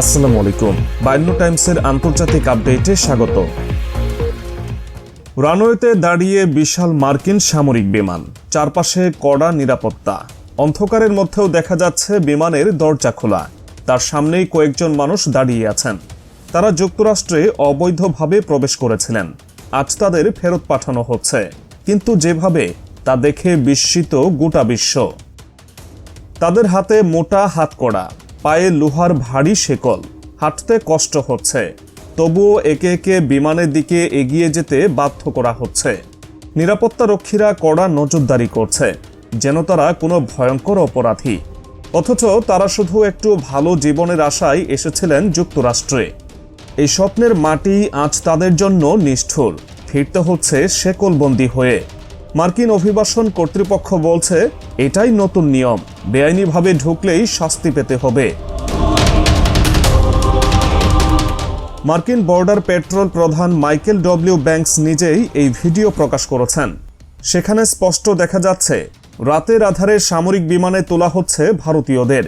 আসসালামু আলাইকুম। বায়ান্ন টাইমসের আন্তর্জাতিক আপডেটে স্বাগত। রানওয়েতে দাঁড়িয়ে বিশাল মার্কিন সামরিক বিমান, চারপাশে কড়া নিরাপত্তা। অন্ধকারের মধ্যেও দেখা যাচ্ছে বিমানের দরজা খোলা। তার সামনেই কয়েকজন মানুষ দাঁড়িয়ে আছেন। তারা যুক্তরাষ্ট্রে অবৈধভাবে প্রবেশ করেছিলেন। আজ তাদের ফেরত পাঠানো হচ্ছে। কিন্তু যেভাবে, তা দেখে বিস্মিত গোটা বিশ্ব। তাদের হাতে মোটা হাতকড়া। পায়ে লোহার ভারী শেকল। হাঁটতে কষ্ট হচ্ছে। তবুও একে একে বিমানের দিকে এগিয়ে যেতে বাধ্য করা হচ্ছে। নিরাপত্তা রক্ষীরা কড়া নজরদারি করছে, যেন তারা কোনো ভয়ঙ্কর অপরাধী। অথচ তারা শুধু একটু ভালো জীবনের আশায় এসেছিলেন যুক্তরাষ্ট্রে। এই স্বপ্নের মাটি আজ তাদের জন্য নিষ্ঠুর। ফিরতে হচ্ছে শেকলবন্দি হয়ে। মার্কিন অভিবাসন কর্তৃপক্ষ বলছে, এটাই নতুন নিয়ম। বেআইনিভাবে ঢুকলেই শাস্তি পেতে হবে। মার্কিন বর্ডার পেট্রোল প্রধান মাইকেল ডব্লিউ ব্যাংকস নিজেই এই ভিডিও প্রকাশ করেছেন। সেখানে স্পষ্ট দেখা যাচ্ছে, রাতের আধারে সামরিক বিমানে তোলা হচ্ছে ভারতীয়দের।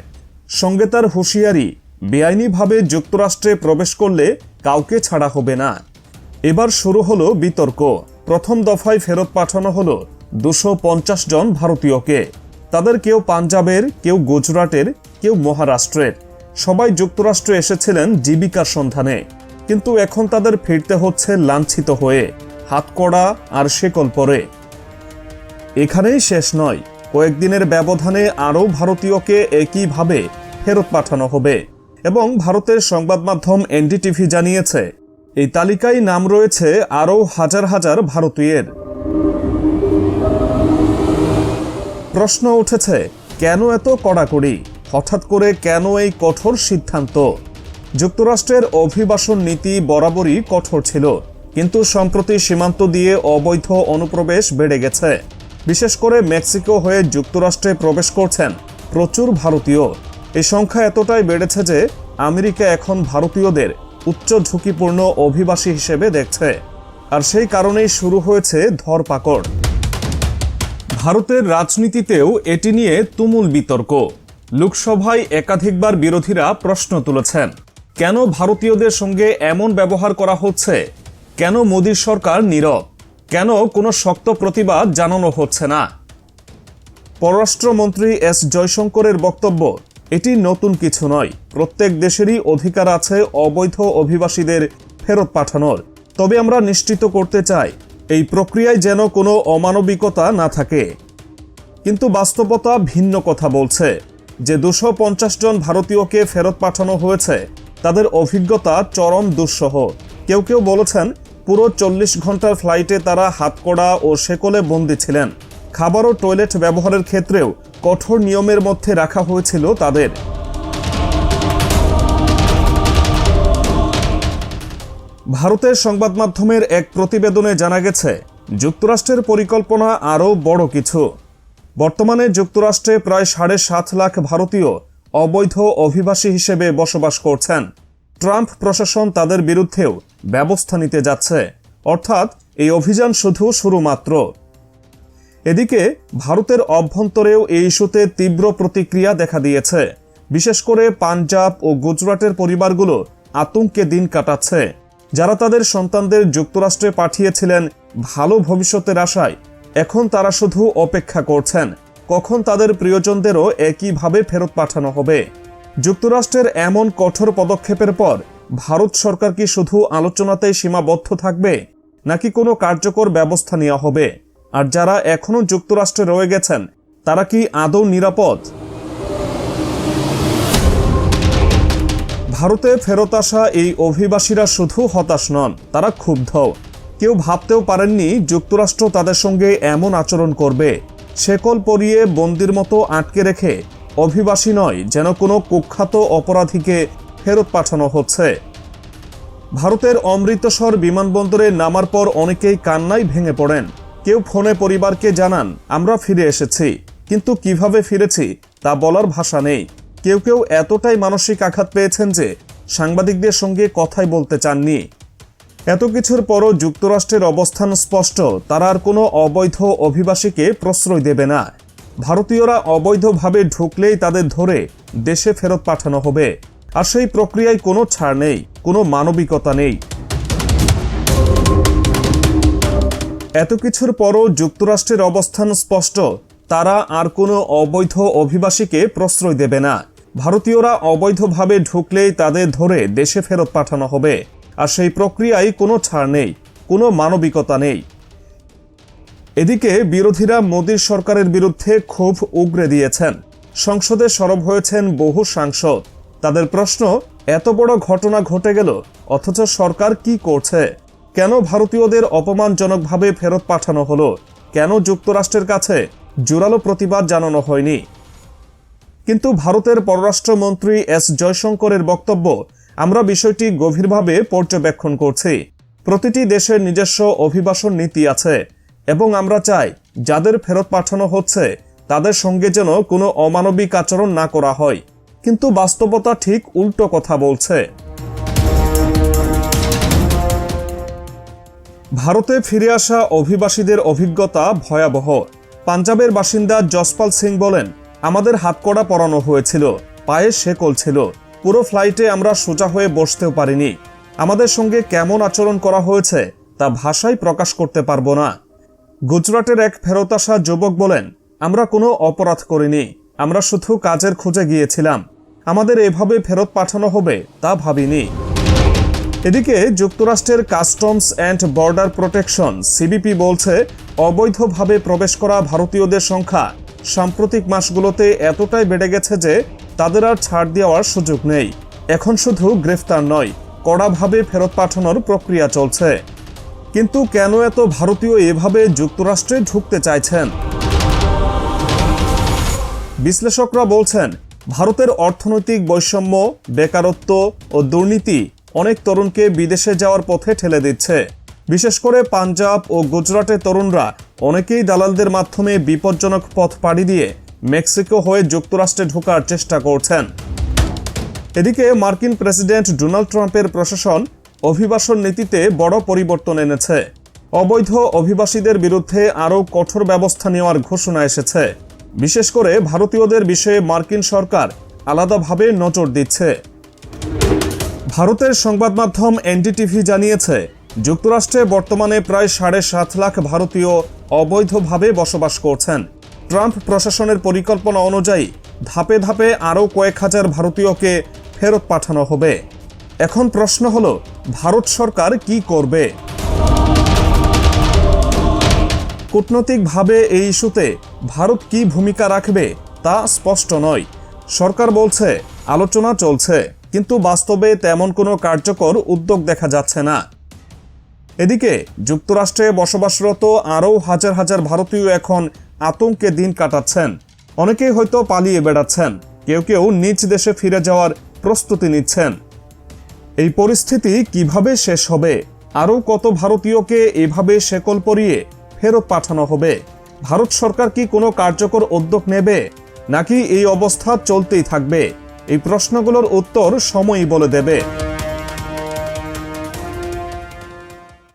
সঙ্গে তার হুঁশিয়ারি, বেআইনিভাবে যুক্তরাষ্ট্রে প্রবেশ করলে কাউকে ছাড়া হবে না। এবার শুরু হলো বিতর্ক। প্রথম দফায় ফেরত পাঠানো হলো দুশো পঞ্চাশ জন ভারতীয়কে। তাদের কেউ পাঞ্জাবের, কেউ গুজরাটের, কেউ মহারাষ্ট্রের। সবাই যুক্তরাষ্ট্রে এসেছিলেন জীবিকার সন্ধানে। কিন্তু এখন তাদের ফিরতে হচ্ছে লাঞ্ছিত হয়ে, হাতকড়া আর শেকল পরে। এখানেই শেষ নয়, কয়েকদিনের ব্যবধানে আরও ভারতীয়কে একইভাবে ফেরত পাঠানো হবে। এবং ভারতের সংবাদ মাধ্যম এনডিটিভি জানিয়েছে এই তালিকায় নাম রয়েছে আরও হাজার হাজার ভারতীয়ের। প্রশ্ন উঠেছে, কেন এত কড়াকড়ি? হঠাৎ করে কেন এই কঠোর সিদ্ধান্ত? যুক্তরাষ্ট্রের অভিবাসন নীতি বরাবরই কঠোর ছিল, কিন্তু সম্প্রতি সীমান্ত দিয়ে অবৈধ অনুপ্রবেশ বেড়ে গেছে। বিশেষ করে মেক্সিকো হয়ে যুক্তরাষ্ট্রে প্রবেশ করছেন প্রচুর ভারতীয়। এই সংখ্যা এতটাই বেড়েছে যে আমেরিকা এখন ভারতীয়দের উচ্চ ঝুঁকিপূর্ণ অভিবাসী হিসেবে দেখছে। আর সেই কারণেই শুরু হয়েছে ধরপাকড়। ভারতের রাজনীতিতেও এটি নিয়ে তুমুল বিতর্ক। লোকসভায় একাধিকবার বিরোধীরা প্রশ্ন তুলেছেন, কেন ভারতীয়দের সঙ্গে এমন ব্যবহার করা হচ্ছে? কেন মোদীর সরকার নীরব? কেন কোনো শক্ত প্রতিবাদ জানানো হচ্ছে না? পররাষ্ট্রমন্ত্রী এস জয়শঙ্করের বক্তব্য এটি নতুন কিছু নয়। প্রত্যেক দেশেরই অধিকার আছে অবৈধ অভিবাসীদের ফেরত পাঠানোর। তবে আমরা নিশ্চিত করতে চাই, এই প্রক্রিয়ায় যেন কোনো অমানবিকতা না থাকে। কিন্তু বাস্তবতা ভিন্ন কথা বলছে। যে দুশো পঞ্চাশ জন ভারতীয়কে ফেরত পাঠানো হয়েছে, তাদের অভিজ্ঞতা চরম দুঃসহ। কেউ কেউ বলেছেন, পুরো চল্লিশ ঘণ্টার ফ্লাইটে তারা হাতকড়া ও শেকলে বন্দী ছিলেন। খাবার ও টয়লেট ব্যবহারের ক্ষেত্রেও কঠোর নিয়মের মধ্যে রাখা হয়েছিল তাদের। ভারতের সংবাদ মাধ্যমের এক প্রতিবেদনে জানা গেছে, যুক্তরাষ্ট্রের পরিকল্পনা আরও বড় কিছু। বর্তমানে যুক্তরাষ্ট্রে প্রায় সাড়ে সাত লাখ ভারতীয় অবৈধ অভিবাসী হিসেবে বসবাস করছেন। ট্রাম্প প্রশাসন তাদের বিরুদ্ধেও ব্যবস্থা নিতে যাচ্ছে। অর্থাৎ এই অভিযান শুধু শুরু মাত্র। এদিকে ভারতের অভ্যন্তরেও এই ইস্যুতে তীব্র প্রতিক্রিয়া দেখা দিয়েছে। বিশেষ করে পাঞ্জাব ও গুজরাটের পরিবারগুলো আতঙ্কে দিন কাটাচ্ছে। যারা তাদের সন্তানদের যুক্তরাষ্ট্রে পাঠিয়েছিলেন, ভালো ভবিষ্যতের আশায় এখন তারা শুধু অপেক্ষা করছেন। কখন তাদের প্রিয়জনদেরও একইভাবে ফেরত পাঠানো হবে। যুক্তরাষ্ট্রের এমন কঠোর পদক্ষেপের পর ভারত সরকার কি শুধু আলোচনাতেই সীমাবদ্ধ থাকবে, নাকি কোনো কার্যকর ব্যবস্থা নেওয়া হবে? আর যারা এখনও যুক্তরাষ্ট্রে রয়ে গেছেন, তারা কি আদৌ নিরাপদ? ভারতে ফেরত আসা এই অভিবাসীরা শুধু হতাশ নন, তারা ক্ষুব্ধ। কেউ ভাবতেও পারেননি যুক্তরাষ্ট্র তাদের সঙ্গে এমন আচরণ করবে। শেকল পরিয়ে বন্দির মতো আটকে রেখে অভিবাসী নয়, যেন কোনো কুখ্যাত অপরাধীকে ফেরত পাঠানো হচ্ছে। ভারতের অমৃতসর বিমানবন্দরে নামার পর অনেকেই কান্নায় ভেঙে পড়েন। কেউ ফোনে পরিবারকে জানান, আমরা ফিরে এসেছি। কিন্তু কীভাবে ফিরেছি, তা বলার ভাষা নেই। কেউ কেউ এতটাই মানসিক আঘাত পেয়েছেন যে সাংবাদিকদের সঙ্গে কথাই বলতে চাননি। এত কিছুর পরও যুক্তরাষ্ট্রের অবস্থান স্পষ্ট, তারা আর কোনো অবৈধ অভিবাসীকে প্রশ্রয় দেবে না। ভারতীয়রা অবৈধভাবে ঢুকলেই তাদের ধরে দেশে ফেরত পাঠানো হবে। আর সেই প্রক্রিয়ায় কোনো ছাড় নেই, কোনো মানবিকতা নেই। এত কিছুর পরও যুক্তরাষ্ট্রের অবস্থান স্পষ্ট। তারা আর কোনো অবৈধ অভিবাসীকে প্রশ্রয় দেবে না। ভারতীয়রা অবৈধভাবে ঢুকলেই তাদের ধরে দেশে ফেরত পাঠানো হবে। আর সেই প্রক্রিয়ায় কোনো ছাড় নেই, কোনো মানবিকতা নেই। এদিকে বিরোধীরা মোদীর সরকারের বিরুদ্ধে ক্ষোভ উগরে দিয়েছেন। সংসদে সরব হয়েছেন বহু সাংসদ। তাদের প্রশ্ন, এত বড় ঘটনা ঘটে গেল, অথচ সরকার কি করছে? কেন ভারতীয়দের অপমানজনকভাবে ফেরত পাঠানো হলো? কেন যুক্তরাষ্ট্রের কাছে জোরালো প্রতিবাদ জানানো হয়নি? কিন্তু ভারতের পররাষ্ট্রমন্ত্রী এস জয়শঙ্করের বক্তব্য আমরা বিষয়টি গভীরভাবে পর্যবেক্ষণ করছি। প্রতিটি দেশের নিজস্ব অভিবাসন নীতি আছে এবং আমরা চাই যাদের ফেরত পাঠানো হচ্ছে তাদের সঙ্গে যেন কোনো অমানবিক আচরণ না করা হয়। কিন্তু বাস্তবতা ঠিক উল্টো কথা বলছে। ভারতে ফিরে আসা অভিবাসীদের অভিজ্ঞতা ভয়াবহ। পাঞ্জাবের বাসিন্দা যশপাল সিং বলেন, আমাদের হাতকড়া পরানো হয়েছিল, পায়ে শেকল ছিল। পুরো ফ্লাইটে আমরা সোজা হয়ে বসতেও পারিনি। আমাদের সঙ্গে কেমন আচরণ করা হয়েছে, তা ভাষায় প্রকাশ করতে পারব না। গুজরাটের এক ফেরত আসা যুবক বলেন, আমরা কোনো অপরাধ করিনি, আমরা শুধু কাজের খোঁজে গিয়েছিলাম। আমাদের এভাবে ফেরত পাঠানো হবে তা ভাবিনি। এদিকে যুক্তরাষ্ট্রের customs and border protection, CBP বলছে, অবৈধভাবে প্রবেশ করা ভারতীয়দের সংখ্যা। সাম্প্রতিক মাসগুলোতে এতটাই বেড়ে গেছে যে তাদের আর ছাড় দেওয়ার সুযোগ নেই। এখন শুধু গ্রেফতার নয়, কড়াভাবে ফেরত পাঠানোর প্রক্রিয়া চলছে। কিন্তু কেন এত ভারতীয় এভাবে যুক্তরাষ্ট্রে ঢুকতে চাইছেন? বিশ্লেষকরা বলছেন, ভারতের অর্থনৈতিক বৈষম্য, বেকারত্ব ও দুর্নীতি অনেক তরুণকে বিদেশে যাওয়ার পথে ঠেলে দিচ্ছে। বিশেষ করে পাঞ্জাব ও গুজরাটের তরুণরা অনেকেই দালালদের মাধ্যমে বিপজ্জনক পথ পাড়ি দিয়ে মেক্সিকো হয়ে যুক্তরাষ্ট্রে ঢোকার চেষ্টা করছেন। এদিকে মার্কিন প্রেসিডেন্ট ডোনাল্ড ট্রাম্পের প্রশাসন অভিবাসন নীতিতে বড় পরিবর্তন এনেছে। অবৈধ অভিবাসীদের বিরুদ্ধে আরও কঠোর ব্যবস্থা নেওয়ার ঘোষণা এসেছে। বিশেষ করে ভারতীয়দের বিষয়ে মার্কিন সরকার আলাদাভাবে নজর দিচ্ছে। ভারতের সংবাদ মাধ্যম এনডিটিভি জানিয়েছে, যুক্তরাষ্ট্রে বর্তমানে প্রায় সাড়ে সাত লাখ ভারতীয় অবৈধভাবে বসবাস করছেন। ট্রাম্প প্রশাসনের পরিকল্পনা অনুযায়ী ধাপে ধাপে আরও কয়েক হাজার ভারতীয়কে ফেরত পাঠানো হবে। এখন প্রশ্ন হল, ভারত সরকার কি করবে? কূটনৈতিকভাবে এই ইস্যুতে ভারত কি ভূমিকা রাখবে তা স্পষ্ট নয়। সরকার বলছে, আলোচনা চলছে। কিন্তু বাস্তবে তেমন কোনো কার্যকর উদ্যোগ দেখা যাচ্ছে না। এদিকে, যুক্তরাষ্ট্রে বসবাসরত আরও হাজার হাজার ভারতীয় এখন আতঙ্কে দিন কাটাচ্ছেন। অনেকেই হয়তো পালিয়ে বেড়াচ্ছেন। কেউ কেউ নিজ দেশে ফিরে যাওয়ার প্রস্তুতি নিচ্ছেন। এই পরিস্থিতি কীভাবে শেষ হবে? আরও কত ভারতীয়কে এভাবে শেকল পরিয়ে ফেরত পাঠানো হবে? ভারত সরকার কি কোনো কার্যকর উদ্যোগ নেবে? নাকি এই অবস্থা চলতেই থাকবে? এই প্রশ্নগুলোর উত্তর সময়ই বলে দেবে।